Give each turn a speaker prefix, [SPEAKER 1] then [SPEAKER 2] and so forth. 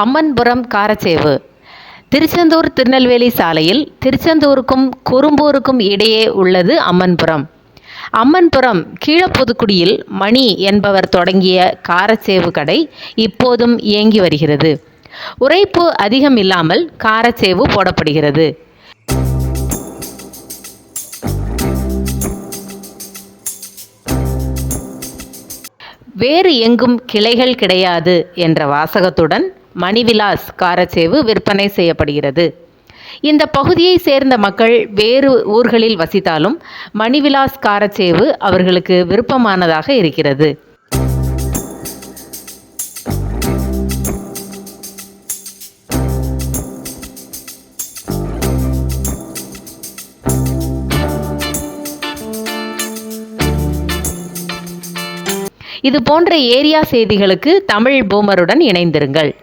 [SPEAKER 1] அம்மன்புரம் காரச்சேவு. திருச்செந்தூர் திருநெல்வேலி சாலையில் திருச்செந்தூருக்கும் குறும்பூருக்கும் இடையே உள்ளது அம்மன்புரம். அம்மன்புரம் கீழப்புதுக்குடியில் மணி என்பவர் தொடங்கிய காரச்சேவு கடை இப்போதும் இயங்கி வருகிறது. உரைப்பு அதிகம் இல்லாமல் காரச்சேவு போடப்படுகிறது. வேறு எங்கும் கிளைகள் கிடையாது என்ற வாசகத்துடன் மணிவிலாஸ் காரச்சேவு விற்பனை செய்யப்படுகிறது. இந்த பகுதியை சேர்ந்த மக்கள் வேறு ஊர்களில் வசித்தாலும் மணிவிலாஸ் காரச்சேவு அவர்களுக்கு விருப்பமானதாக இருக்கிறது. இது போன்ற ஏரியா செய்திகளுக்கு தமிழ் பூமருடன் இணைந்திருங்கள்.